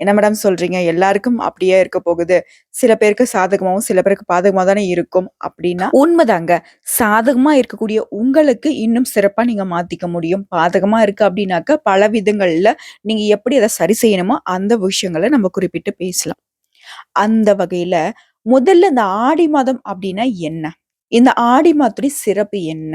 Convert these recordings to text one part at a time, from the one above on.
என்ன மேடம் சொல்றீங்க? எல்லாருக்கும் அப்படியே இருக்க போகுது. சில பேருக்கு சாதகமாகவும் சில பேருக்கு பாதகமாக தானே இருக்கும் அப்படின்னா உண்மைதாங்க. சாதகமா இருக்கக்கூடிய உங்களுக்கு இன்னும் சிறப்பா நீங்க மாத்திக்க முடியும். பாதகமா இருக்கு அப்படின்னாக்க பல விதங்கள்ல நீங்க எப்படி அதை சரி செய்யணுமோ அந்த விஷயங்களை நம்ம குறிப்பிட்டு பேசலாம். அந்த வகையில முதல்ல இந்த ஆடி மாதம் அப்படின்னா என்ன? இந்த ஆடி மாதத்துடைய சிறப்பு என்ன?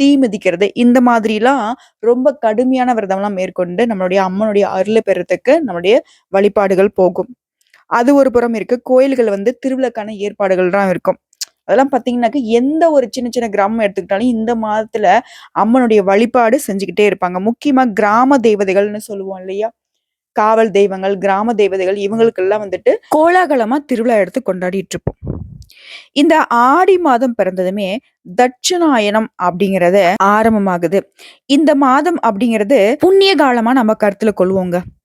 தீ மிதிக்கிறது. இந்த மாதிரிலாம் ரொம்ப கடுமையான விரதம்லாம் மேற்கொண்டு நம்மளுடைய அம்மனுடைய அருளை பெறத்துக்கு நம்மளுடைய வழிபாடுகள் போகும். அது ஒரு புறம் இருக்கு. கோயில்கள் வந்து திருவிழாக்கான ஏற்பாடுகள்லாம் இருக்கும். அதெல்லாம் பார்த்தீங்கன்னாக்க எந்த ஒரு சின்ன சின்ன கிராமம் எடுத்துக்கிட்டாலும் இந்த மாதத்துல அம்மனுடைய வழிபாடு செஞ்சுக்கிட்டே இருப்பாங்க. முக்கியமா கிராம தேவதைகள்னு சொல்லுவோம் இல்லையா? காவல் தெய்வங்கள் கிராம தெய்வதைகள் இவங்களுக்கெல்லாம் வந்துட்டு கோலாகலமா திருவிழா எடுத்து கொண்டாடிட்டு இருப்போம் இந்த ஆடி மாதம் பிறந்ததுமே தட்சிணாயனம் அப்படிங்கறது ஆரம்பமாகுது. இந்த மாதம் அப்படிங்கிறது புண்ணிய காலமா நம்ம கருத்துல கொள்வோங்க.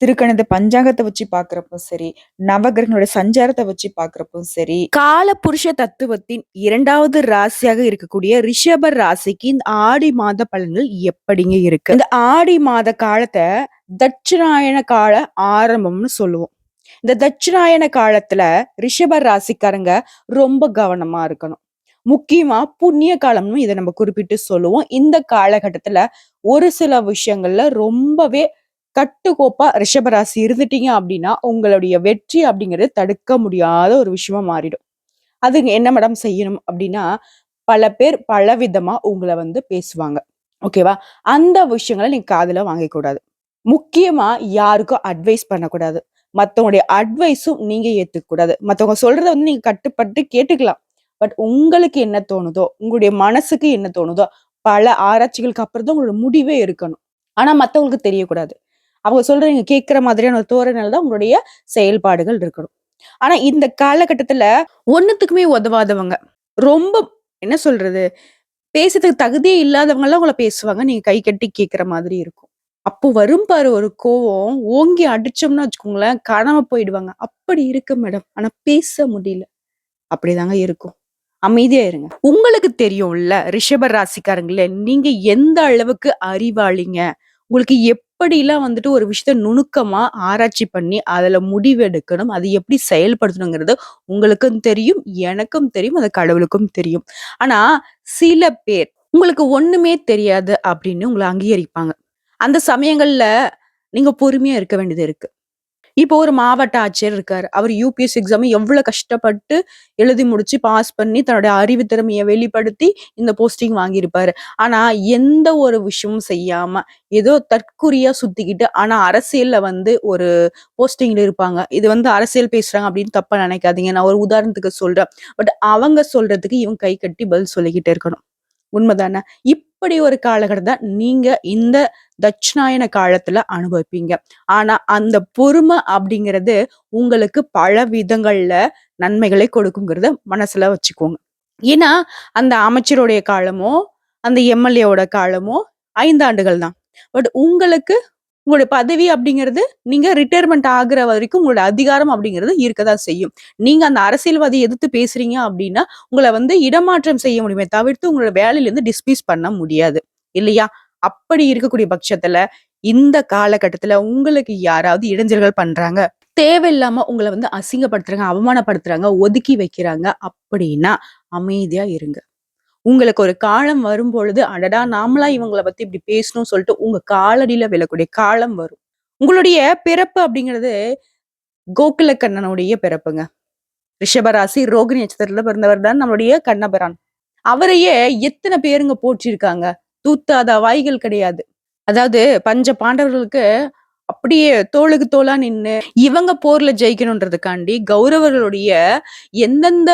திருக்கணித பஞ்சாங்கத்தை வச்சு பாக்குறப்பும் சரி நவகிரகங்களுடைய சஞ்சாரத்தை வச்சு பாக்குறப்பும் சரி கால புருஷ தத்துவத்தின் இரண்டாவது ராசியாக இருக்கக்கூடிய ரிஷப ராசிக்கு இந்த ஆடி மாத பலன்கள் எப்படிங்க இருக்கு? இந்த ஆடி மாத காலத்தை தட்சிணாயன கால ஆரம்பம்னு சொல்லுவோம். இந்த தட்சிணாயன காலத்துல ரிஷப ராசிக்காரங்க ரொம்ப கவனமா இருக்கணும். முக்கியமா புண்ணிய காலம்னு இதை நம்ம குறிப்பிட்டு சொல்லுவோம். இந்த காலகட்டத்துல ஒரு சில விஷயங்கள்ல ரொம்பவே கட்டுக்கோப்பா ரிஷபராசி இருந்துட்டீங்க அப்படின்னா உங்களுடைய வெற்றி அப்படிங்கிறது தடுக்க முடியாத ஒரு விஷயமா மாறிடும். அது என்ன மேடம் செய்யணும் அப்படின்னா பல பேர் பல விதமா உங்களை வந்து பேசுவாங்க. ஓகேவா அந்த விஷயங்களை நீங்க காதுல வாங்கக்கூடாது முக்கியமா யாருக்கும் அட்வைஸ் பண்ணக்கூடாது. மத்தவங்களுடைய அட்வைஸும் நீங்க ஏத்துக்க கூடாது. மத்தவங்க சொல்றத வந்து நீங்க கட்டுப்பட்டு கேட்டுக்கலாம். பட் உங்களுக்கு என்ன தோணுதோ உங்களுடைய மனசுக்கு என்ன தோணுதோ பல ஆராய்ச்சிகளுக்கு அப்புறம் தான் உங்களோட முடிவே இருக்கணும். ஆனா மத்தவங்களுக்கு தெரியக்கூடாது. அவங்க சொல்ற நீங்க கேட்கிற மாதிரியான ஒரு தோரணையில தான் உங்களுடைய செயல்பாடுகள் இருக்கணும். ஆனா இந்த காலகட்டத்துல ஒண்ணுத்துக்குமே உதவாதவங்க. ரொம்ப என்ன சொல்றது பேசுறதுக்கு தகுதியே இல்லாதவங்க எல்லாம் உங்களை பேசுவாங்க. நீங்க கை கட்டி கேட்கிற மாதிரி இருக்கும். அப்போ வரும் பாரு ஒரு கோவம் ஓங்கி அடிச்சோம்னா வச்சுக்கோங்களேன் காணாம போயிடுவாங்க. அப்படி இருக்கு மேடம். ஆனா பேச முடியல. அப்படிதாங்க இருக்கும். அமைதியா இருங்க. உங்களுக்கு தெரியும்ல ரிஷப ராசிக்காரங்களே நீங்க எந்த அளவுக்கு அறிவாளிங்க? உங்களுக்கு எப் எப்படிலாம் வந்துட்டு ஒரு விஷயத்த நுணுக்கமா ஆராய்ச்சி பண்ணி அதுல முடிவெடுக்கணும். அது எப்படி செயல்படுத்தணுங்கிறது உங்களுக்கும் தெரியும் எனக்கும் தெரியும் அது கடவுளுக்கும் தெரியும். ஆனா சில பேர் உங்களுக்கு ஒண்ணுமே தெரியாது அப்படின்னு உங்களை அங்கீகரிப்பாங்க. அந்த சமயங்கள்ல நீங்க பொறுமையா இருக்க வேண்டியது இருக்கு. இப்போ ஒரு மாவட்ட ஆட்சியர் இருக்கார். அவர் யூபிஎஸ் எக்ஸாம் எவ்வளவு கஷ்டப்பட்டு எழுதி முடிச்சு பாஸ் பண்ணி தன்னுடைய அறிவு திறமையை வெளிப்படுத்தி இந்த போஸ்டிங் வாங்கியிருப்பாரு. ஆனா எந்த ஒரு விஷயமும் செய்யாம ஏதோ தற்குறியா சுத்திக்கிட்டு ஆனா அரசியல்ல வந்து ஒரு போஸ்டிங்ல இருப்பாங்க. இது வந்து அரசியல் பேசுறாங்க அப்படின்னு தப்பா நினைக்காதீங்க. நான் ஒரு உதாரணத்துக்கு சொல்றேன். பட் அவங்க சொல்றதுக்கு இவங்க கை கட்டி பதில் சொல்லிக்கிட்டே இருக்கணும். உண்மைதானே? இப்படி ஒரு காலகட்டம் தான் நீங்க இந்த தட்சிணாயன காலத்துல அனுபவிப்பீங்க. ஆனா அந்த பொறுமை அப்படிங்கிறது உங்களுக்கு பல விதங்கள்ல நன்மைகளை கொடுக்குங்கிறத மனசுல வச்சுக்கோங்க. ஏன்னா அந்த அமைச்சருடைய காலமோ அந்த எம்எல்ஏவோட காலமோ ஐந்தாண்டுகள் தான். பட் உங்களுக்கு உங்களுடைய பதவி அப்படிங்கிறது நீங்க ரிட்டையர்மெண்ட் ஆகுற வரைக்கும் உங்களோட அதிகாரம் அப்படிங்கிறது இருக்கதான் செய்யும். நீங்க அந்த அரசியல்வாதி எதிர்த்து பேசுறீங்க அப்படின்னா உங்களை வந்து இடமாற்றம் செய்ய முடியுமே தவிர்த்து உங்களோட வேலையிலேருந்து டிஸ்மிஸ் பண்ண முடியாது. இல்லையா? அப்படி இருக்கக்கூடிய பட்சத்துல இந்த காலகட்டத்துல உங்களுக்கு யாராவது இடைஞ்சல்கள் பண்றாங்க தேவையில்லாம உங்களை வந்து அசிங்கப்படுத்துறாங்க அவமானப்படுத்துறாங்க ஒதுக்கி வைக்கிறாங்க அப்படின்னா அமைதியா இருங்க. உங்களுக்கு ஒரு காலம் வரும் பொழுது அடடா நாமளா இவங்கள பத்தி இப்படி பேசணும்னு சொல்லிட்டு உங்க காலடியில விழக்கூடிய காலம் வரும். உங்களுடைய பிறப்பு அப்படிங்கிறது கோகுல கண்ணனுடைய பிறப்புங்க. ரிஷபராசி ரோகிணி நட்சத்திரத்துல பிறந்தவர் தான் நம்மளுடைய கண்ணபரான். அவரையே எத்தனை பேருங்க போற்றிருக்காங்க? தூத்தாத வாய்கள் கிடையாது. அதாவது பஞ்ச பாண்டவர்களுக்கு அப்படியே தோளுக்கு தோளா நின்று இவங்க போர்ல ஜெயிக்கணுன்றதுக்காண்டி கௌரவர்களுடைய எந்தெந்த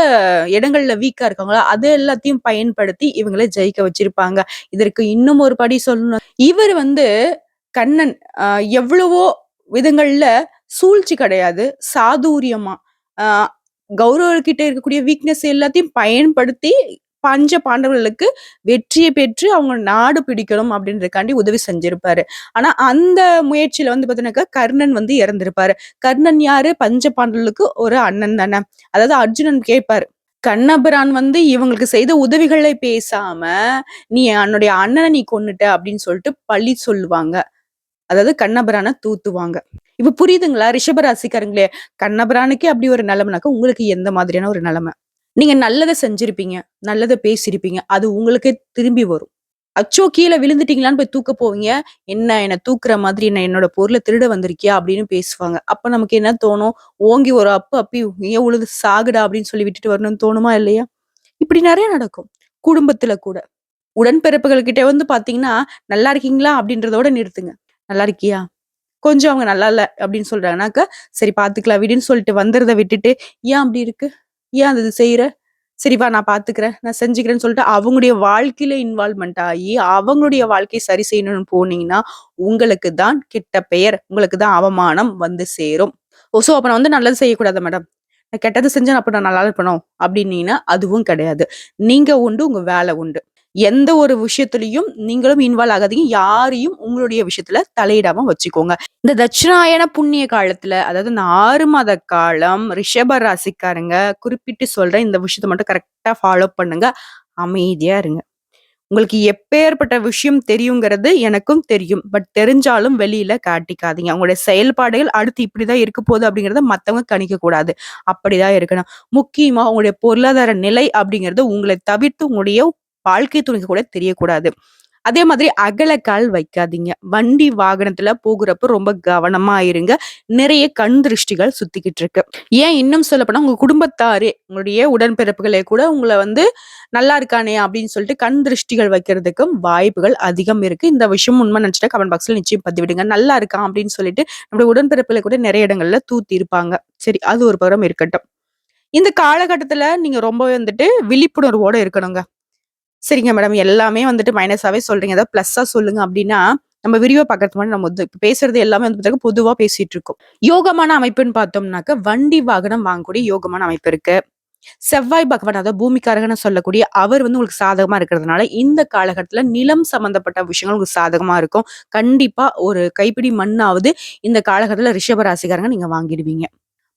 இடங்கள்ல வீக்கா இருக்காங்களோ அது எல்லாத்தையும் பயன்படுத்தி இவங்களை ஜெயிக்க வச்சிருப்பாங்க. இதற்கு இன்னும் ஒரு படி சொல்லணும். இவர் வந்து கண்ணன் எவ்வளவோ விதங்கள்ல சூழ்ச்சி கிடையாது சாதுரியமா. ஆஹ் கௌரவர்கிட்ட இருக்கக்கூடிய வீக்னஸ் எல்லாத்தையும் பயன்படுத்தி பஞ்ச பாண்டவர்களுக்கு வெற்றியை பெற்று அவங்க நாடு பிடிக்கணும் அப்படின்றதுக்காண்டி உதவி செஞ்சிருப்பாரு. ஆனா அந்த முயற்சியில வந்து பாத்தீங்கன்னாக்கா கர்ணன் வந்து இறந்திருப்பாரு. கர்ணன் யாரு? பஞ்ச பாண்டவர்களுக்கு ஒரு அண்ணன் தானே. அதாவது அர்ஜுனன் கேட்பாரு கண்ணபிரான் வந்து இவங்களுக்கு செய்த உதவிகளை பேசாம நீ என்னுடைய அண்ணனை நீ கொன்னுட்ட அப்படின்னு சொல்லிட்டு பழி சொல்லுவாங்க. அதாவது கண்ணபிரானை தூத்துவாங்க. இப்ப புரியுதுங்களா? ரிஷபராசிக்காரங்களே கண்ணபிரானுக்கே அப்படி ஒரு நிலைமைனாக்கா உங்களுக்கு எந்த மாதிரியான ஒரு நிலைமை? நீங்க நல்லதை செஞ்சிருப்பீங்க நல்லதை பேசியிருப்பீங்க அது உங்களுக்கே திரும்பி வரும். அச்சோ கீழே விழுந்துட்டீங்களான்னு போய் தூக்க போவீங்க. என்ன என்னை தூக்குற மாதிரி என்ன என்னோட பொருளை திருட வந்திருக்கியா அப்படின்னு பேசுவாங்க. அப்ப நமக்கு என்ன தோணும்? ஓங்கி ஒரு அப்பு அப்பி ஏன் உழுது சாகுடா அப்படின்னு சொல்லி விட்டுட்டு வரணும்னு தோணுமா இல்லையா? இப்படி நிறைய நடக்கும். குடும்பத்துல கூட. உடன்பிறப்புகள் கிட்ட வந்து பாத்தீங்கன்னா நல்லா இருக்கீங்களா? அப்படின்றதோட நிறுத்துங்க. நல்லா இருக்கியா? கொஞ்சம் அவங்க நல்லா இல்ல அப்படின்னு சொல்றாங்கனாக்கா, சரி பார்த்துக்கலாம் விடுன்னு சொல்லிட்டு வந்துறத விட்டுட்டு, "ஏன் அப்படி இருக்கு? ஏன் அது செய்யற சரி நான் பாத்துக்கிறேன் நான் செஞ்சுக்கிறேன்னு" சொல்லிட்டு அவங்களுடைய வாழ்க்கையில இன்வால்மெண்ட் ஆகி அவங்களுடைய வாழ்க்கையை சரி செய்யணும்னு போனீங்கன்னா, உங்களுக்கு தான் கெட்ட பெயர், உங்களுக்கு தான் அவமானம் வந்து சேரும். ஓ! சோ அப்ப நான் வந்து நல்லது செய்யக்கூடாது மேடம்? நான் கெட்டது செஞ்சா அப்ப நான் நல்லா இருக்கணும் அப்படின்னீங்கன்னா அதுவும் கிடையாது. நீங்க உண்டு, உங்க வேலை உண்டு. எந்த ஒரு விஷயத்துலயும் நீங்களும் இன்வால்வ் ஆகாதீங்க. யாரையும் உங்களுடைய விஷயத்துல தலையிடாம வச்சுக்கோங்க. இந்த தட்சிணாயன புண்ணிய காலத்துல, அதாவது இந்த ஆறு மாத காலம் ரிஷப ராசிக்காரங்க குறிப்பிட்டு சொல்றேன். இந்த விஷயத்த மட்டும் கரெக்டா ஃபாலோ பண்ணுங்க. அமைதியா இருங்க. உங்களுக்கு எப்பேர்ப்பட்ட விஷயம் தெரியுங்கிறது எனக்கும் தெரியும். பட் தெரிஞ்சாலும் வெளியில காட்டிக்காதீங்க. அவங்களுடைய செயல்பாடுகள் அடுத்து இப்படிதான் இருக்க போகுது அப்படிங்கிறத மத்தவங்க கணிக்க கூடாது. அப்படிதான் இருக்கணும். முக்கியமா உங்களுடைய பொருளாதார நிலை அப்படிங்கிறது உங்களை தவிர்த்து உங்களுடைய வாழ்க்கை துணைக்கு கூட தெரியக்கூடாது. அதே மாதிரி அகலக்கால் வைக்காதீங்க. வண்டி வாகனத்துல போகுறப்ப ரொம்ப கவனமா இருங்க. நிறைய கண் திருஷ்டிகள் சுத்திக்கிட்டு இருக்கு. ஏன் இன்னும் சொல்லப்போனா உங்க குடும்பத்தாரே, உங்களுடைய உடன்பிறப்புகளே கூட உங்களை வந்து நல்லா இருக்கானே அப்படின்னு சொல்லிட்டு கண் திருஷ்டிகள் வைக்கிறதுக்கும் வாய்ப்புகள் அதிகம் இருக்கு. இந்த விஷயம் உண்மை நினைச்சிட்டா கமெண்ட் பாக்ஸ்ல நிச்சயம் பதிவிடுங்க. நல்லா இருக்கான் அப்படின்னு சொல்லிட்டு நம்முடைய உடன்பிறப்புகளை கூட நிறைய இடங்கள்ல தூத்தி இருப்பாங்க. சரி அது ஒரு புறம் இருக்கட்டும். இந்த காலகட்டத்துல நீங்க ரொம்பவே வந்துட்டு விழிப்புணர்வோட இருக்கணுங்க. சரிங்க மேடம் எல்லாமே வந்துட்டு மைனஸாவே சொல்றீங்க. ஏதாவது பிளஸ்ஸா சொல்லுங்க அப்படின்னா நம்ம விரிவா பார்க்கறதுக்கு முன்னாடி நம்ம வந்து இப்போ பேசுறது எல்லாமே வந்து பாத்தீங்கன்னா, பொதுவா பேசிட்டு இருக்கோம். யோகமான அமைப்புன்னு பார்த்தோம்னாக்க, வண்டி வாகனம் வாங்கக்கூடிய யோகமான அமைப்பு இருக்கு. செவ்வாய் பகவான் அதாவது பூமிக்காரகன்னு சொல்லக்கூடிய அவர் வந்து உங்களுக்கு சாதகமா இருக்கிறதுனால, இந்த காலகட்டத்துல நிலம் சம்பந்தப்பட்ட விஷயங்கள் உங்களுக்கு சாதகமா இருக்கும். கண்டிப்பா ஒரு கைப்பிடி மண்ணாவது இந்த காலகட்டத்துல ரிஷப ராசிக்காரங்க நீங்க வாங்கிடுவீங்க.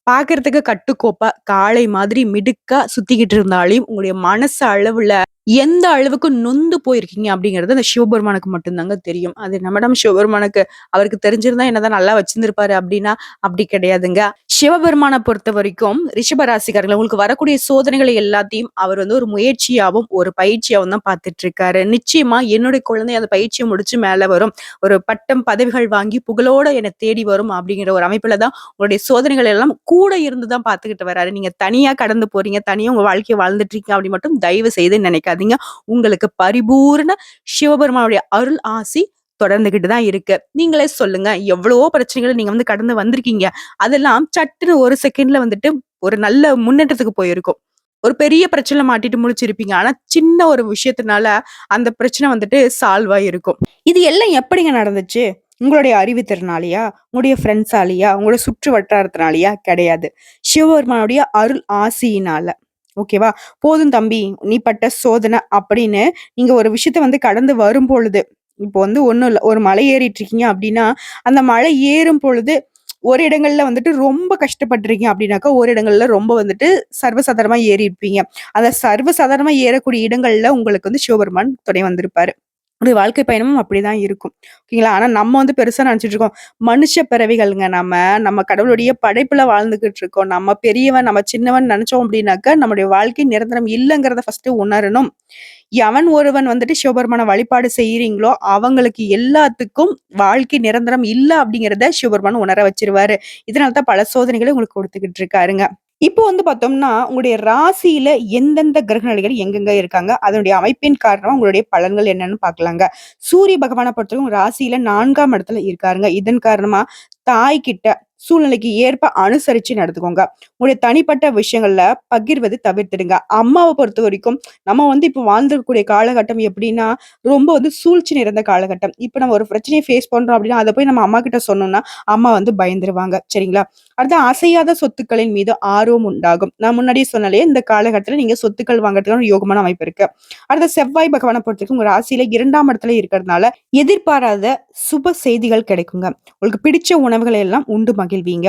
பார்க்கறதுக்கு கட்டுக்கோப்பா, காளை மாதிரி மிடுக்கா சுத்திக்கிட்டு இருந்தாலையும் உங்களுடைய மனசு அளவுல எந்த அளவுக்கு நொந்து போயிருக்கீங்க அப்படிங்கிறது அந்த சிவபெருமானுக்கு மட்டும்தாங்க தெரியும். அது நம்மடம் சிவபெருமானுக்கு அவருக்கு தெரிஞ்சிருந்தா என்னதான் நல்லா வச்சிருந்திருப்பாரு அப்படின்னா, அப்படி கிடையாதுங்க. சிவபெருமானை பொறுத்த வரைக்கும் ரிஷபராசிக்காரர்கள் உங்களுக்கு வரக்கூடிய சோதனைகளை எல்லாத்தையும் அவர் வந்து ஒரு முயற்சியாகவும் ஒரு பயிற்சியாகவும் தான் பார்த்துட்டு இருக்காரு. நிச்சயமா என்னுடைய குழந்தை அந்த பயிற்சியை முடிச்சு மேல வரும். ஒரு பட்டம், பதவிகள் வாங்கி புகழோட என்ன தேடி வரும் அப்படிங்கிற ஒரு அமைப்புல தான் உங்களுடைய சோதனைகள் எல்லாம் கூட இருந்து தான் பார்த்துக்கிட்டு வராரு. நீங்க தனியா கடந்து போறீங்க, தனியா உங்க வாழ்க்கையை வாழ்ந்துட்டு இருக்கீங்க அப்படி மட்டும் தயவு செய்து நினைக்காது நினைக்காதீங்க. உங்களுக்கு பரிபூரண சிவபெருமானுடைய அருள் ஆசி தொடர்ந்துகிட்டு தான் இருக்கு. நீங்களே சொல்லுங்க. எவ்வளவோ பிரச்சனைகளை நீங்க வந்து கடந்து வந்திருக்கீங்க. அதெல்லாம் சட்டுன்னு ஒரு செகண்ட்ல வந்துட்டு ஒரு நல்ல முன்னேற்றத்துக்கு போயிருக்கும். ஒரு பெரிய பிரச்சனை மாட்டிட்டு முடிச்சிருப்பீங்க ஆனா சின்ன ஒரு விஷயத்தினால அந்த பிரச்சனை வந்துட்டு சால்வ் ஆயிருக்கும். இது எல்லாம் எப்படிங்க நடந்துச்சு? உங்களுடைய அறிவுத்திறனாலயா? உங்களுடைய ஃப்ரெண்ட்ஸாலேயா உங்களோட சுற்று வட்டாரத்தினாலயா? கிடையாது. சிவபெருமானுடைய அருள் ஆசியினால. ஓகேவா? போதும் தம்பி, நீ பட்ட சோதனை அப்படின்னு நீங்க ஒரு விஷயத்த வந்து கடந்து வரும்பொழுது, இப்போ வந்து ஒன்றும் இல்லை ஒரு மலை ஏறிட்டு இருக்கீங்க அப்படின்னா, அந்த மலை ஏறும் பொழுது ஒரு இடங்கள்ல வந்துட்டு ரொம்ப கஷ்டப்பட்டிருக்கீங்க அப்படின்னாக்கா, ஒரு இடங்கள்ல ரொம்ப வந்துட்டு சர்வசாதாரணமா ஏறியிருப்பீங்க. அந்த சர்வசாதாரணமா ஏறக்கூடிய இடங்கள்ல உங்களுக்கு வந்து சிவபெருமான் துணை வந்திருப்பாரு. உங்களுடைய வாழ்க்கை பயணமும் அப்படிதான் இருக்கும். ஓகேங்களா? ஆனா நம்ம வந்து பெருசா நினைச்சிட்டு இருக்கோம். மனுஷ பிறவிகள்ங்க நம்ம. நம்ம கடவுளுடைய படைப்புல வாழ்ந்துகிட்டு இருக்கோம். நம்ம பெரியவன், நம்ம சின்னவன் நினைச்சோம் அப்படின்னாக்கா, நம்முடைய வாழ்க்கை நிரந்தரம் இல்லைங்கிறத ஃபர்ஸ்ட்டு உணரணும். எவன் ஒருவன் வந்துட்டு சிவபெருமான வழிபாடு செய்யறீங்களோ அவங்களுக்கு எல்லாத்துக்கும் வாழ்க்கை நிரந்தரம் இல்லை அப்படிங்கிறத சிவபெருமான் உணர வச்சிருவாரு இதனால தான் பல சோதனைகளை உங்களுக்கு கொடுத்துக்கிட்டு இருக்காருங்க. இப்போ வந்து பார்த்தோம்னா, உங்களுடைய ராசியில எந்தெந்த கிரக நிலைகள் எங்கெங்க இருக்காங்க? அதனுடைய அமைப்பின் காரணமா உங்களுடைய பலன்கள் என்னன்னு பார்க்கலாங்க. சூரிய பகவான பொறுத்தவரைக்கும் ராசியில நான்காம் இடத்துல இருக்காருங்க. இதன் காரணமா தாய்கிட்ட சூழ்நிலைக்கு ஏற்ப அனுசரிச்சு நடந்துக்கோங்க. உங்களுடைய தனிப்பட்ட விஷயங்கள்ல பகிர்வது தவிர்த்துடுங்க. அம்மாவ பொறுத்தவரைக்கும், நம்ம வந்து இப்போ வாழ்ந்திருக்கக்கூடிய காலகட்டம் எப்படின்னா, ரொம்ப வந்து சூழ்ச்சி நிறைந்த காலகட்டம். இப்ப நம்ம ஒரு பிரச்சனையை ஃபேஸ் பண்றோம் அப்படின்னா, அதை போய் நம்ம அம்மா கிட்ட சொன்னோம்னா, அம்மா வந்து பயந்துருவாங்க. சரிங்களா? அடுத்து அசையாத சொத்துக்களின் மீது ஆர்வம் உண்டாகும். நான் முன்னாடியே சொன்னாலே இந்த காலகட்டத்தில் நீங்க சொத்துக்கள் வாங்குறதுக்கான யோகமான அமைப்பு இருக்கு. அடுத்து செவ்வாய் பகவானை பொறுத்தவரைக்கும் உங்க ராசியில இரண்டாம் இடத்துல இருக்கிறதுனால, எதிர்பாராத சுப செய்திகள் கிடைக்குங்க. உங்களுக்கு பிடிச்ச உணவுகளை எல்லாம் உண்டு மகிழ்வீங்க.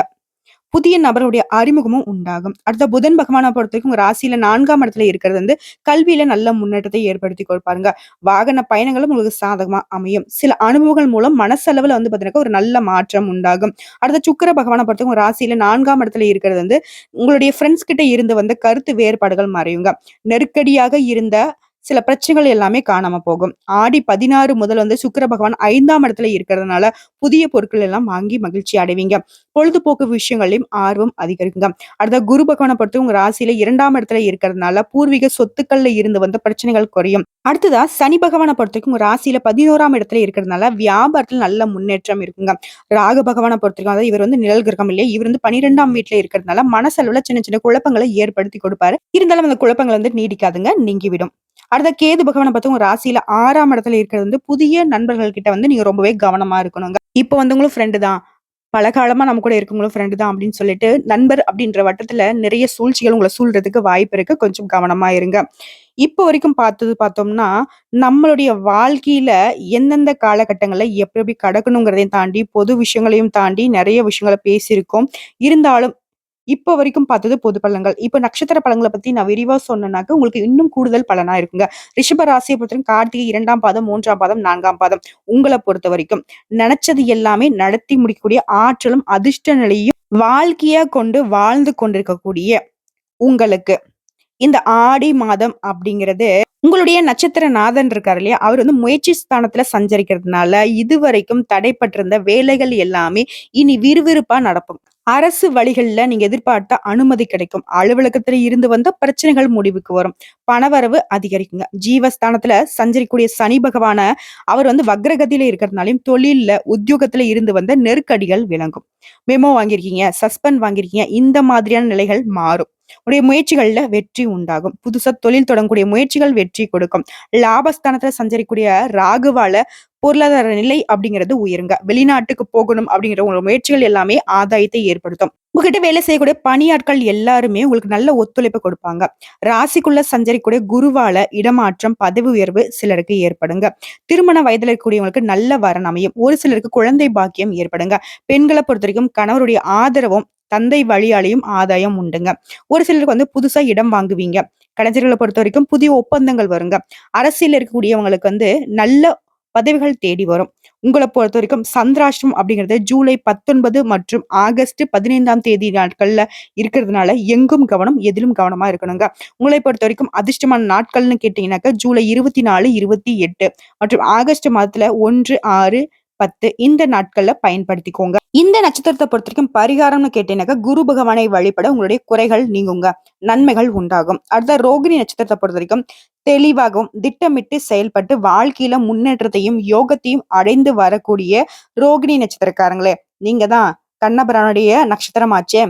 புதிய நபருடைய அறிமுகமும் உண்டாகும். அடுத்த புதன் பகவானை பொறுத்தவரைக்கும் உங்க ராசியில நான்காம் இடத்துல இருக்கிறது வந்து கல்வியில நல்ல முன்னேற்றத்தை ஏற்படுத்தி கொடுப்பாருங்க. வாகன பயணங்களும் உங்களுக்கு சாதகமா அமையும். சில அனுபவங்கள் மூலம் மனசளவுல வந்து பாத்தீங்கன்னா ஒரு நல்ல மாற்றம் உண்டாகும். அடுத்த சுக்கிர பகவானை பொறுத்தவரைக்கும் உங்க ராசியில நான்காம் இடத்துல இருக்கிறது வந்து, உங்களுடைய ஃப்ரெண்ட்ஸ் கிட்ட இருந்து வந்த கருத்து வேறுபாடுகள் மறையுங்க. நெருக்கடியாக இருந்த சில பிரச்சனைகள் எல்லாமே காணாம போகும். ஆடி 16 முதல் வந்து சுக்கிர பகவான் ஐந்தாம் இடத்துல இருக்கிறதுனால, புதிய பொருட்கள் எல்லாம் வாங்கி மகிழ்ச்சி அடைவீங்க. பொழுதுபோக்கு விஷயங்களையும் ஆர்வம் அதிகரிக்குங்க. அடுத்த குரு பகவானை பொறுத்து உங்க ராசியில இரண்டாம் இடத்துல இருக்கிறதுனால, பூர்வீக சொத்துக்கள்ல இருந்து வந்த பிரச்சனைகள் குறையும். அடுத்ததா சனி பகவான பொறுத்தவரைக்கும் உங்க ராசியில 11ஆம் இடத்துல இருக்கிறதுனால, வியாபாரத்துல நல்ல முன்னேற்றம் இருக்குங்க. ராக பகவான பொறுத்தவரைக்கும் அதாவது இவர் வந்து நிழல் கிரகம் இல்லையா? இவர் வந்து பனிரெண்டாம் வீட்டுல இருக்கிறதுனால, மனசளவுல சின்ன சின்ன குழப்பங்களை ஏற்படுத்தி கொடுப்பாரு. இருந்தாலும் அந்த குழப்பங்கள் வந்து நீடிக்காதுங்க, நீங்கிவிடும். அடுத்த கேது பகவான பார்த்து உங்க ராசியில ஆறாம் இடத்துல இருக்கிறது வந்து புதிய நண்பர்கள் கிட்ட வந்து நீங்க ரொம்பவே கவனமா இருக்கணுங்க. இப்ப வந்தவங்களும் ஃப்ரெண்டு தான். பல காலமா நம்ம கூட இருக்கவங்களும் ஃப்ரெண்டு தான் அப்படின்னு சொல்லிட்டு, நண்பர் அப்படின்ற வட்டத்துல நிறைய சூழ்ச்சிகள் உங்களை சூழ்றதுக்கு வாய்ப்பு இருக்கு. கொஞ்சம் கவனமா இருங்க. இப்போ வரைக்கும் பார்த்தது பார்த்தோம்னா, நம்மளுடைய வாழ்க்கையில எந்தெந்த காலகட்டங்கள்ல எப்படி எப்படி கடக்கணுங்கிறதையும் தாண்டி, பொது விஷயங்களையும் தாண்டி நிறைய விஷயங்களை பேசியிருக்கோம். இருந்தாலும் இப்போ வரைக்கும் பார்த்தது பொது பலன்கள். இப்ப நட்சத்திர பழங்களை பத்தி நான் விரிவா சொன்னேன்னாக்க, உங்களுக்கு இன்னும் கூடுதல் பலனா இருக்குங்க. ரிஷப ராசியை பொறுத்தவரைக்கும் கார்த்திகை இரண்டாம் பாதம், மூன்றாம் பாதம், நான்காம் பாதம். உங்களை பொறுத்த வரைக்கும் நினைச்சது எல்லாமே நடத்தி முடிக்கக்கூடிய ஆற்றலும், அதிர்ஷ்ட நிலையும் வாழ்க்கையா கொண்டு வாழ்ந்து கொண்டிருக்கக்கூடிய உங்களுக்கு, இந்த ஆடி மாதம் அப்படிங்கிறது உங்களுடைய நட்சத்திர நாதன் இருக்காரு இல்லையா? அவர் வந்து முயற்சி ஸ்தானத்துல சஞ்சரிக்கிறதுனால, இதுவரைக்கும் தடைப்பட்டிருந்த வேலைகள் எல்லாமே இனி விறுவிறுப்பா நடக்கும். அரசு வழிகள்ல நீங்க எதிர்பார்த்த அனுமதி கிடைக்கும். அலுவலகத்துல இருந்து வந்த பிரச்சனைகள் முடிவுக்கு வரும். பணவரவு அதிகரிக்குங்க. ஜீவஸ்தானத்துல சஞ்சரிக்கூடிய சனி பகவான அவர் வந்து வக்ரகதியில இருக்கிறதுனாலயும், தொழில்ல, உத்தியோகத்துல இருந்து வந்த நெருக்கடிகள் விளங்கும் மெமோ வாங்கியிருக்கீங்க, சஸ்பெண்ட் வாங்கியிருக்கீங்க. இந்த மாதிரியான நிலைகள் மாறும். உடைய முயற்சிகள்ல வெற்றி உண்டாகும். புதுசா தொழில் தொடங்கக்கூடிய முயற்சிகள் வெற்றி கொடுக்கும். லாபஸ்தானத்துல சஞ்சரிக்கக்கூடிய ராகுவால பொருளாதார நிலை அப்படிங்கிறது உயருங்க. வெளிநாட்டுக்கு போகணும் அப்படிங்கிற உங்களோட முயற்சிகள் எல்லாமே ஆதாயத்தை ஏற்படுத்தும். உங்ககிட்ட வேலை செய்யக்கூடிய பணியாட்கள் எல்லாருமே உங்களுக்கு நல்ல ஒத்துழைப்பு கொடுப்பாங்க. ராசிக்குள்ள சஞ்சரிக்கக்கூடிய குருவால இடமாற்றம், பதவி உயர்வு சிலருக்கு ஏற்படுங்க. திருமண வயதில் இருக்கக்கூடியவங்களுக்கு நல்ல வரன் அமையும். ஒரு சிலருக்கு குழந்தை பாக்கியம் ஏற்படுங்க. பொறுத்த வரைக்கும் கணவருடைய ஆதரவும், தந்தை வழியாலேயும் ஆதாயம் உண்டுங்க. ஒரு சிலருக்கு வந்து புதுசா இடம் வாங்குவீங்க. கடைஞர்களை பொறுத்த வரைக்கும் புதிய ஒப்பந்தங்கள் வருங்க. அரசியல் இருக்கக்கூடியவங்களுக்கு வந்து நல்ல பதவிகள் தேடி வரும். உங்களை பொறுத்த வரைக்கும் சந்திராஷ்டமம் அப்படிங்கிறது ஜூலை 19 மற்றும் ஆகஸ்ட் 15ஆம் தேதி நாட்கள்ல இருக்கிறதுனால, எங்கும் கவனம், எதிலும் கவனமா இருக்கணுங்க. உங்களை பொறுத்த வரைக்கும் அதிர்ஷ்டமான நாட்கள்னு கேட்டீங்கன்னாக்க, ஜூலை 24, 28 மற்றும் ஆகஸ்ட் மாதத்துல 1, 6, 10 இந்த நாட்கள்ல பயன்படுத்திக்கோங்க. இந்த நட்சத்திரத்த பொறுத்தவரைக்கும் பரிகாரம்னு கேட்டீங்கன்னாக்க, குரு பகவானை வழிபட உங்களுடைய குறைகள் நீங்குங்க. நன்மைகள் உண்டாகும். அடுத்த ரோகிணி நட்சத்திரத்த பொறுத்தவரைக்கும் தெளிவாகவும், திட்டமிட்டு செயல்பட்டு வாழ்க்கையில முன்னேற்றத்தையும், யோகத்தையும் அடைந்து வரக்கூடிய ரோகிணி நட்சத்திரக்காரங்களே, நீங்க தான் கண்ணபிரானுடைய நட்சத்திரமாச்சே.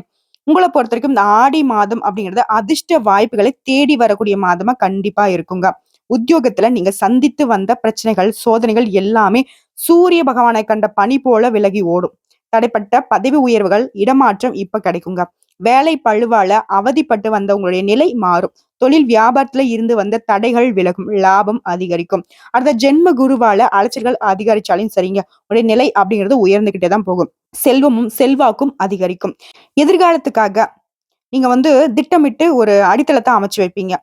உங்கள பொறுத்தவரைக்கும் இந்த ஆடி மாதம் அப்படிங்கிறது அதிர்ஷ்ட வாய்ப்புகளை தேடி வரக்கூடிய மாதமா கண்டிப்பா இருக்குங்க. உத்தியோகத்துல நீங்க சந்தித்து வந்த பிரச்சனைகள், சோதனைகள் எல்லாமே சூரிய பகவானை கண்ட பனி போல விலகி ஓடும். தடைப்பட்ட பதவி உயர்வுகள், இடமாற்றம் இப்ப கிடைக்குங்க. வேலை பழுவால அவதிப்பட்டு வந்த உங்களுடைய நிலை மாறும். தொழில் வியாபாரத்துல இருந்து வந்த தடைகள் விலகும். லாபம் அதிகரிக்கும். அடுத்த ஜென்ம குருவால அலைச்சல்கள் அதிகரிச்சாலும் சரிங்க. உங்களுடைய நிலை அப்படிங்கிறது உயர்ந்துகிட்டே தான் போகும். செல்வமும், செல்வாக்கும் அதிகரிக்கும். எதிர்காலத்துக்காக நீங்க வந்து திட்டமிட்டு ஒரு அடித்தளத்தை அமைச்சு வைப்பீங்க.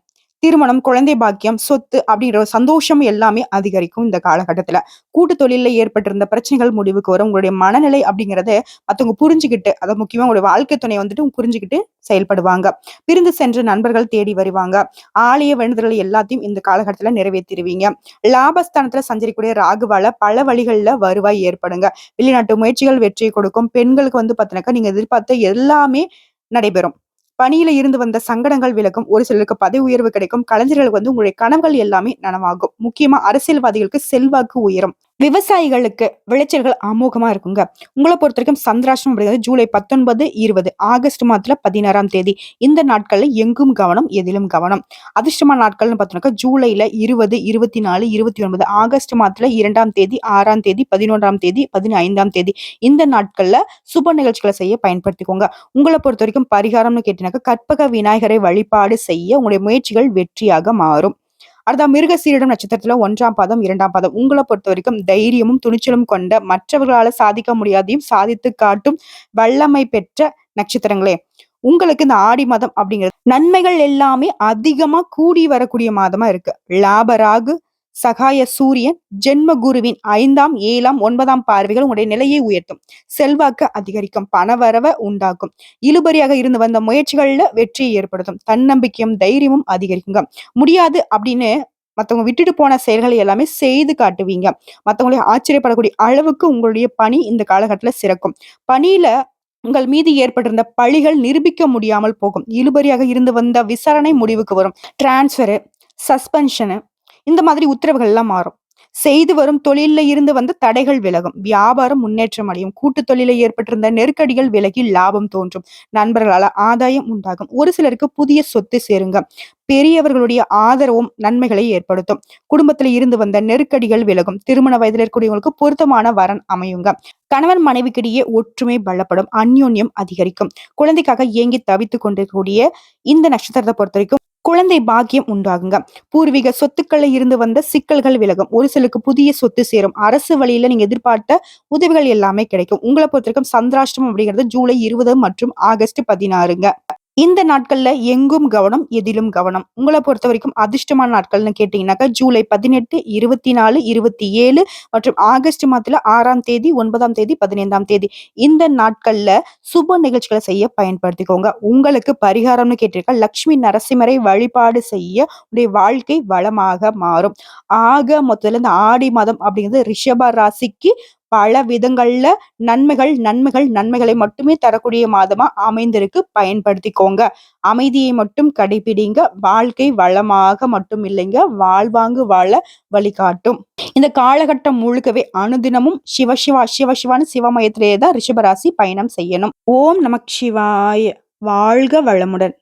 திருமணம், குழந்தை பாக்கியம், சொத்து அப்படிங்கிற சந்தோஷம் எல்லாமே அதிகரிக்கும் இந்த காலகட்டத்துல. கூட்டு தொழில ஏற்பட்டிருந்த பிரச்சனைகள் முடிவுக்கு வரும். உங்களுடைய மனநிலை அப்படிங்கிறத மத்தவங்க புரிஞ்சுக்கிட்டு அதை முக்கியமா உங்களுடைய வாழ்க்கை துணை வந்துட்டு புரிஞ்சுக்கிட்டு செயல்படுவாங்க. பிரிந்து சென்ற நண்பர்கள் தேடி வருவாங்க. ஆலய வேண்டுதல்கள் எல்லாத்தையும் இந்த காலகட்டத்துல நிறைவேற்றிடுவீங்க லாபஸ்தானத்துல சஞ்சரிக்கக்கூடிய ராகுவால பல வழிகள்ல வருவாய் ஏற்படுங்க. வெளிநாட்டு முயற்சிகள் வெற்றி கொடுக்கும். பெண்களுக்கு வந்து பார்த்தீங்கன்னாக்கா, நீங்க எதிர்பார்த்த எல்லாமே நடைபெறும். பணியில இருந்து வந்த சங்கடங்கள் விலகும். ஒரு சிலருக்கு பதவி உயர்வு கிடைக்கும். கலைஞர்களுக்கு வந்து உங்களுடைய கனவுகள் எல்லாமே நனவாகும். முக்கியமா அரசியல்வாதிகளுக்கு செல்வாக்கு உயரும். விவசாயிகளுக்கு விளைச்சல்கள் அமோகமா இருக்குங்க. உங்களை பொறுத்த வரைக்கும் சந்திராஷ்டமம் அப்படிங்கிறது ஜூலை 19, 20 ஆகஸ்ட் மாதத்துல 16ஆம் தேதி. இந்த நாட்கள்ல எங்கும் கவனம், எதிலும் கவனம். அதிர்ஷ்டமான நாட்கள்னு பார்த்தோம்னாக்கா, ஜூலைல 20, 24, 29 ஆகஸ்ட் மாதத்துல இரண்டாம் தேதி, ஆறாம் தேதி, 11ஆம் தேதி, 15ஆம் தேதி. இந்த நாட்கள்ல சுப நிகழ்ச்சிகளை செய்ய பயன்படுத்திக்கோங்க. உங்களை பொறுத்த வரைக்கும் பரிகாரம்னு கேட்டீங்கன்னாக்கா, கற்பக விநாயகரை வழிபாடு செய்ய உங்களுடைய முயற்சிகள் வெற்றியாக மாறும். அடுத்த மிருகசீரிடம் நட்சத்திரத்துல ஒன்றாம் பாதம், இரண்டாம் பாதம். உங்கள பொறுத்தவரைக்கும் தைரியமும், துணிச்சலும் கொண்ட மற்றவர்களால சாதிக்க முடியாதையும் சாதித்து காட்டும் வல்லமை பெற்ற நட்சத்திரங்களே. உங்களுக்கு இந்த ஆடி மாதம் அப்படிங்கிறது நன்மைகள் எல்லாமே அதிகமா கூடி வரக்கூடிய மாதமா இருக்கு. லாபராகு சகாய சூரியன், ஜென்ம குருவின் 5ஆம், 7ஆம், 9ஆம் பார்வைகள் உங்களுடைய நிலையை உயர்த்தும். செல்வாக்கு அதிகரிக்கும். பணவரவை உண்டாக்கும். இழுபறியாக இருந்து வந்த முயற்சிகள்ல வெற்றியை ஏற்படுத்தும். தன்னம்பிக்கையும், தைரியமும் அதிகரிக்குங்க. முடியாது அப்படின்னு மற்றவங்க விட்டுட்டு போன செயல்களை எல்லாமே செய்து காட்டுவீங்க. மற்றவங்களை ஆச்சரியப்படக்கூடிய அளவுக்கு உங்களுடைய பணி இந்த காலகட்டத்தில் சிறக்கும். பணியில உங்கள் மீது ஏற்பட்டிருந்த பழிகள் நிரூபிக்க முடியாமல் போகும். இழுபறியாக இருந்து வந்த விசாரணை முடிவுக்கு வரும். டிரான்ஸ்ஃபரு, சஸ்பென்ஷனு இந்த மாதிரி உத்தரவுகள் எல்லாம் மாறும். செய்து வரும் தொழில இருந்து வந்த தடைகள் விலகும். வியாபாரம் முன்னேற்றம் அடையும். கூட்டுத் தொழில ஏற்பட்டிருந்த நெருக்கடிகள் விலகி லாபம் தோன்றும். நண்பர்களால ஆதாயம் உண்டாகும். ஒரு சிலருக்கு புதிய சொத்து சேருங்க. பெரியவர்களுடைய ஆதரவும் நன்மைகளை ஏற்படுத்தும். குடும்பத்துல இருந்து வந்த நெருக்கடிகள் விலகும். திருமண வயதில இருக்கக்கூடியவங்களுக்கு பொருத்தமான வரன் அமையுங்க. கணவன் மனைவிக்கிடையே ஒற்றுமை பலப்படும். அந்யோன்யம் அதிகரிக்கும். குழந்தைக்காக ஏங்கி தவித்துக் கொண்டிருக்கக்கூடிய இந்த நட்சத்திரத்தை பொறுத்த வரைக்கும் குழந்தை பாக்கியம் உண்டாகுங்க. பூர்வீக சொத்துக்கள்ல இருந்து வந்த சிக்கல்கள் விலகும். ஒரு சிலருக்கு புதிய சொத்து சேரும். அரசு வழியில நீங்க எதிர்பார்த்த உதவிகள் எல்லாமே கிடைக்கும். உங்கள பொறுத்தவரைக்கும் சந்திராஷ்டமம் அப்படிங்கிறது ஜூலை 20 மற்றும் ஆகஸ்ட் 16ங்க. இந்த நாட்கள்ல எங்கும் கவனம், எதிலும் கவனம். உங்களை பொறுத்த வரைக்கும் அதிர்ஷ்டமான நாட்கள்னு கேட்டீங்கன்னாக்கா, ஜூலை 18, 24, 27 மற்றும் ஆகஸ்ட் மாதத்துல ஆறாம் தேதி, ஒன்பதாம் தேதி, 15ஆம் தேதி. இந்த நாட்கள்ல சுப நிகழ்ச்சிகளை செய்ய பயன்படுத்திக்கோங்க. உங்களுக்கு பரிகாரம்னு கேட்டிருக்க லக்ஷ்மி நரசிம்மரை வழிபாடு செய்ய உடைய வாழ்க்கை வளமாக மாறும். ஆக மொத்தத்துல இந்த ஆடி மாதம் அப்படிங்கிறது ரிஷப ராசிக்கு பல விதங்கள்ல நன்மைகள், நன்மைகள், நன்மைகளை மட்டுமே தரக்கூடிய மாதமா அமைந்திருக்கு. பயன்படுத்திக்கோங்க. அமைதியை மட்டும் கடைபிடிங்க. வாழ்க்கை வளமாக மட்டும் இல்லைங்க, வாழ்வாங்கு வாழ வழிகாட்டும். இந்த காலகட்டம் முழுக்கவே அனுதினமும் சிவ சிவா, சிவ சிவான்னு சிவமயத்திலேயே தான் ரிஷபராசி பயணம் செய்யணும். ஓம் நமச்சிவாய! வாழ்க வளமுடன்!